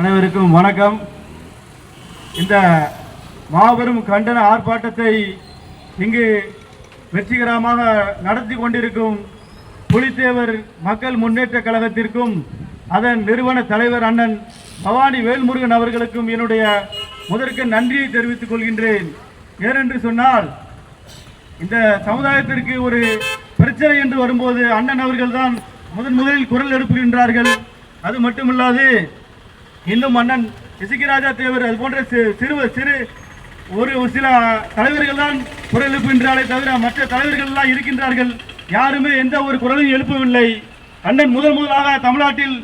அனைவருக்கும் வணக்கம். இந்த மாபெரும் கண்டன ஆர்ப்பாட்டத்தை இங்கு வெற்றிகரமாக நடத்தி கொண்டிருக்கும் புலித்தேவர் மக்கள் முன்னேற்ற கழகத்திற்கும் அதன் நிறுவன தலைவர் அண்ணன் பவானி வேல்முருகன் அவர்களுக்கும் என்னுடைய முதற்கு நன்றியை தெரிவித்துக் கொள்கின்றேன். ஏனென்று சொன்னால் இந்த சமுதாயத்திற்கு ஒரு பிரச்சனை என்று வரும்போது அண்ணன் அவர்கள்தான் முதன் முதலில் குரல் எழுப்புகின்றார்கள். அது மட்டுமில்லாது இன்னும் மன்னன் இசுக்கிராஜா தேவர் அது போன்ற சிறு சிறு சிறு ஒரு சில தலைவர்கள் தான் குரல் எழுப்புகின்றாலே தவிர மற்ற தலைவர்கள் எல்லாம் இருக்கின்றார்கள். யாருமே எந்த ஒரு குரலையும் எழுப்பவில்லை. அண்ணன் முதல் முதலாக தமிழ்நாட்டில்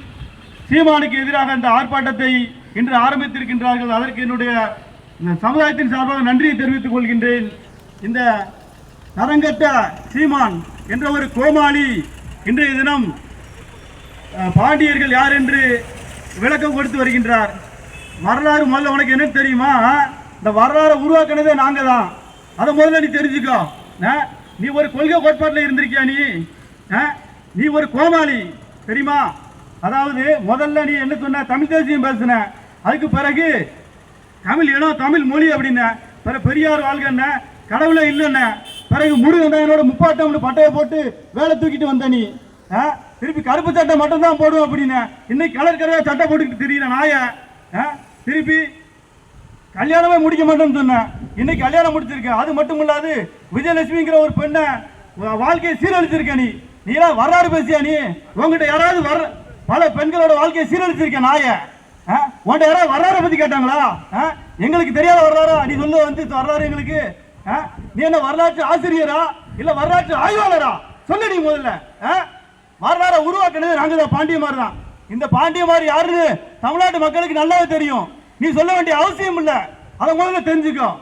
சீமானுக்கு எதிராக இந்த ஆர்ப்பாட்டத்தை இன்று ஆரம்பித்திருக்கின்றார்கள். அதற்கு என்னுடைய சமுதாயத்தின் சார்பாக நன்றியை தெரிவித்துக் கொள்கின்றேன். இந்த நரங்கட்ட சீமான் என்ற ஒரு கோமாளி இன்றைய தினம் பாண்டியர்கள் யார் என்று விளக்கம் கொடுத்து வருகின்றார். வரலாறு முதல்ல உனக்கு என்ன தெரியுமா? இந்த வரலாறை உருவாக்குனதே நாங்கள் தான் அதை முதல்ல நீ தெரிஞ்சுக்கோ. நீ ஒரு கொள்கை கோட்பாட்டில் இருந்திருக்கியா நீ? நீ ஒரு கோமாளி தெரியுமா? அதாவது முதல்ல நீ என்ன சொன்ன? தமிழ் தேசியம் பேசின. அதுக்கு பிறகு தமிழ் இனம் தமிழ் மொழி அப்படின்ன. பிற பெரியார் வாழ்கண்ண கடவுளே இல்லைண்ண பிறகு முருகன் தான் என்னோட முப்பாட்டம்னு பட்டையை போட்டு வேலை தூக்கிட்டு வந்த நீ. ஆ? திருப்பி கருப்பு சட்டை மட்டும் தான் போடுவோம் அப்படின்னு இன்னைக்கு கலர் கலராக சட்டை போட்டுக்கிட்டு தெரியல நாய ஆ? திருப்பி கல்யாணமே முடிக்க மாட்டேன்னு சொன்னேன் இன்னைக்கு கல்யாணம் முடிச்சிருக்க அது மட்டும் இல்லாது விஜயலட்சுமிங்கிற ஒரு பெண்ணை வாழ்க்கையை சீரழிச்சிருக்க நீ நீலாம் வரலாறு பேசியா நீ உங்ககிட்ட யாராவது வர பல பெண்களோட வாழ்க்கையை சீரழிச்சிருக்க நாய ஆ? உன்கிட்ட யாராவது வரலாறை பத்தி கேட்டாங்களா ஆ? எங்களுக்கு தெரியாத வரலாறா நீ சொல்ல வந்து வரலாறு எங்களுக்கு ஆ? நீ என்ன வரலாற்று ஆசிரியரா இல்ல வரலாற்று ஆய்வாளரா சொல்லு நீ முதல்ல ஆ? வரலாறை உருவாக்கினது நாங்க தான் பாண்டியமார் தான். இந்த பாண்டியமார் யாருன்னு தமிழ்நாட்டு மக்களுக்கு நல்லாவே தெரியும். நீ சொல்ல வேண்டிய அவசியம் இல்லை. அதை முதல்ல தெரிஞ்சுக்கோ.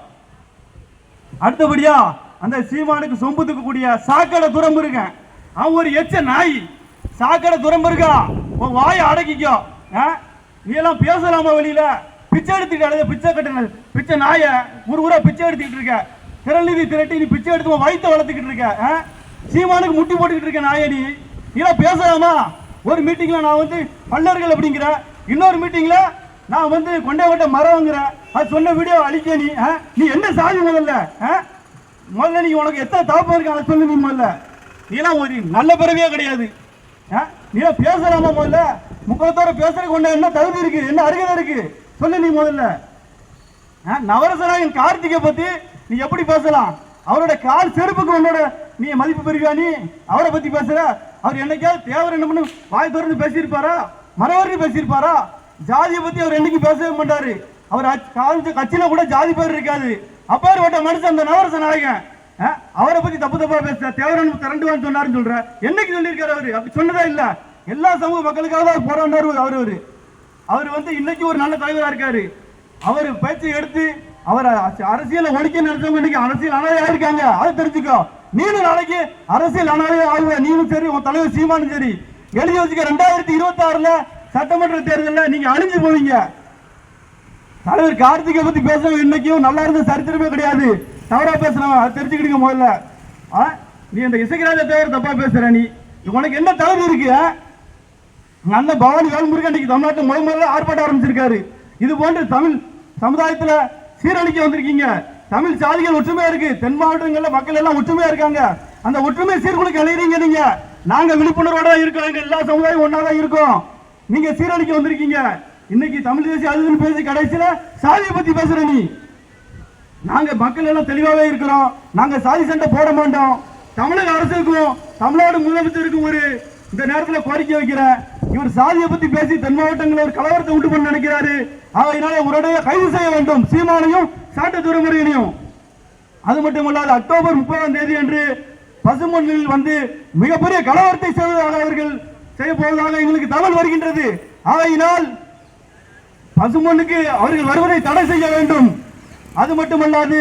அடுத்தபடியா அந்த சீமானுக்கு சொம்பு தூக்கக்கூடிய சாக்கடை துறம்பு அவன் ஒரு எச்ச நாய். சாக்கடை துறம்பு இருக்கா? உன் வாயை அடக்கிக்கோ. ஆ? நீ எல்லாம் பேசலாமா வெளியில? பிச்சை எடுத்துட்டு பிச்சை கட்டின பிச்சை நாய ஒரு ஊரா பிச்சை எடுத்துக்கிட்டு இருக்க. திரள்நிதி திரட்டி நீ பிச்சை எடுத்து உன் வளர்த்துக்கிட்டு இருக்க. சீமானுக்கு முட்டி போட்டுக்கிட்டு இருக்க நாய நீ. இதை பேசலாமா ஒரு மீட்டிங்கில் நான் வந்து பல்லர்கள் அப்படிங்கிற இன்னொரு மீட்டிங்கில் நான் வந்து கொண்டை கொண்ட மரம்ங்கிற அது சொன்ன வீடியோ அழிக்க நீ ஆ? நீ என்ன சாதி முதல்ல ஆ? முதல்ல நீ உனக்கு எத்தனை தாப்பம் இருக்கு அதை சொல்லு நீ முதல்ல. நீலாம் ஒரு நல்ல பிறவியே கிடையாது ஆ? நீலாம் பேசலாமா முதல்ல. முப்பத்தோட பேசுறதுக்கு கொண்ட என்ன தகுதி இருக்கு என்ன அருகதை இருக்கு சொல்லு நீ முதல்ல. ஆ, நவரசநாயகன் கார்த்திகை பத்தி நீ எப்படி பேசலாம்? அவரோட கால் செருப்புக்கு உன்னோட நீ மதிப்பு பெறுவியா நீ? அவரை பத்தி பேசுற? அவர் என்னைக்காவது தேவர் என்ன பண்ணு வாய் திறந்து பேசியிருப்பாரா? மரவரி பேசியிருப்பாரா? ஜாதியை பத்தி அவர் என்னைக்கு பேசவே மாட்டாரு. அவர் அச்- கட்சியில கூட ஜாதி பேர் இருக்காது. அப்பேற்பட்ட மனுஷன் அந்த நவரச நாயகன். ஆ, அவரை பத்தி தப்பு தப்பா பேச தேவரன் திரண்டுவான்னு சொன்னாருன்னு சொல்ற. என்னைக்கு சொல்லியிருக்காரு அவரு? அப்படி சொன்னதா இல்ல. எல்லா சமூக மக்களுக்காக தான் போராண்டாரு அவர் அவரு. அவர் வந்து இன்னைக்கு ஒரு நல்ல தலைவரா இருக்காரு. அவர் பேச்சு எடுத்து அவர் அரசியலை ஒழிக்க நினைச்சவங்க இன்னைக்கு அரசியல் அனாதையா இருக்காங்க. அதை தெரிஞ்சுக்கோ. நீனும் நாளைக்கு அரசியல் அனாதையா ஆகுவ நீனும் சரி உன் தலைவர் சீமானும் சரி. எழுதி வச்சுக்க ரெண்டாயிரத்தி இருபத்தி ஆறுல சட்டமன்ற தேர்தலில் நீங்க அழிஞ்சு போவீங்க. தலைவர் கார்த்திகை பத்தி பேசுறவங்க இன்னைக்கும் நல்லா இருந்த சரித்திரமே கிடையாது. தவறா பேசுறவன் அதை தெரிஞ்சுக்கிடுங்க முதல்ல. ஆ? நீ இந்த இசைக்கராஜ தேவர் தப்பா பேசுற நீ. உனக்கு என்ன தகுதி இருக்கு ஆ? நல்ல பவானி வேல்முருகன் இன்னைக்கு தமிழ்நாட்டில் முதல் முதல்ல ஆர்ப்பாட்டம் ஆரம்பிச்சிருக்காரு. இது போன்று தமிழ் சமுதாயத்துல சீரழிக்க வந்திருக்கீங்க. தமிழ் சாதிகள் ஒற்றுமையா இருக்கு. தென் மாவட்டங்கள்ல மக்கள் எல்லாம் ஒற்றுமையா இருக்காங்க. அந்த ஒற்றுமை சீர்குலைக்கு அழைறீங்க நீங்க. நாங்க விழிப்புணர்வோட இருக்கோம். எங்க எல்லா சமுதாயம் ஒன்னா தான் இருக்கோம். நீங்க சீரழிக்க வந்திருக்கீங்க. இன்னைக்கு தமிழ் தேசிய அதுன்னு பேசி கடைசியில சாதியை பத்தி பேசுற நீ. நாங்க மக்கள் எல்லாம் தெளிவாவே இருக்கிறோம். நாங்க சாதி சண்டை போட மாட்டோம். தமிழக அரசுக்கும் தமிழ்நாடு முதலமைச்சருக்கும் ஒரு இந்த நேரத்தில் கோரிக்கை வைக்கிறேன். இவர் சாதியை பத்தி பேசி தென் மாவட்டங்களில் ஒரு கலவரத்தை உண்டு பண்ண நினைக்கிறாரு. ஆகையினால உடனே கைது செய்ய வேண்டும். சீமானையும் சாட்ட துறைமுறையினையும் அது மட்டுமல்லாது அக்டோபர் முப்பதாம் தேதி அன்று பசுமண்ணில் வந்து மிகப்பெரிய கலவரத்தை செய்வதாக அவர்கள் செய்ய போவதாக எங்களுக்கு தகவல் வருகின்றது. ஆகையினால் பசுமண்ணுக்கு அவர்கள் வருவதை தடை செய்ய வேண்டும். அது மட்டுமல்லாது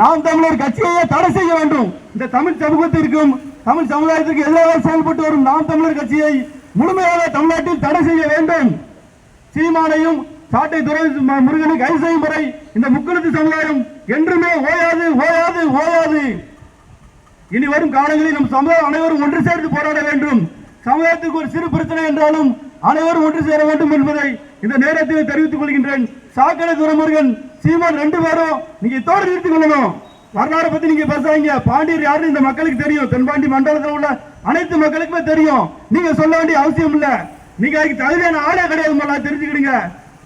நாம் தமிழர் கட்சியையே தடை செய்ய வேண்டும். இந்த தமிழ் சமூகத்திற்கும் தமிழ் சமுதாயத்திற்கு எதிராக செயல்பட்டு வரும் நாம் தமிழர் கட்சியை முழுமையாக தமிழ்நாட்டில் தடை செய்ய வேண்டும். சீமானையும் சாட்டை துறை முருகனுக்கு முருகனை செய்யும் வரை இந்த முக்குளத்து சமுதாயம் என்றுமே ஓயாது ஓயாது ஓயாது. இனி வரும் காலங்களில் நம் சமுதாயம் அனைவரும் ஒன்று சேர்ந்து போராட வேண்டும். சமுதாயத்துக்கு ஒரு சிறு பிரச்சனை என்றாலும் அனைவரும் ஒன்று சேர வேண்டும் என்பதை இந்த நேரத்தில் தெரிவித்துக் கொள்கின்றேன். சாக்கடை துறைமுருகன் சீமான் ரெண்டு பேரும் நீங்க இதோட நிறுத்திக் கொள்ளணும். வரலாறு பத்தி நீங்க பேசாதீங்க. பாண்டியர் யாருன்னு இந்த மக்களுக்கு தெரியும். தென்பாண்டி மண்டலத்தில் உள்ள அனைத்து மக்களுக்குமே தெரியும். நீங்க சொல்ல வேண்டிய அவசியம் இல்லை. நீங்க அதுக்கு தகுதியான ஆளே கிடையாது தெரிஞ்சுக்கிடுங்க.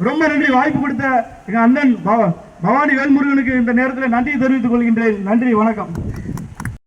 ரொம்ப நன்றி. வாய்ப்பு கொடுத்த எங்கள் அண்ணன் பவ- பவானி வேல்முருகனுக்கு இந்த நேரத்தில் நன்றி தெரிவித்துக் கொள்கின்றேன். நன்றி வணக்கம்.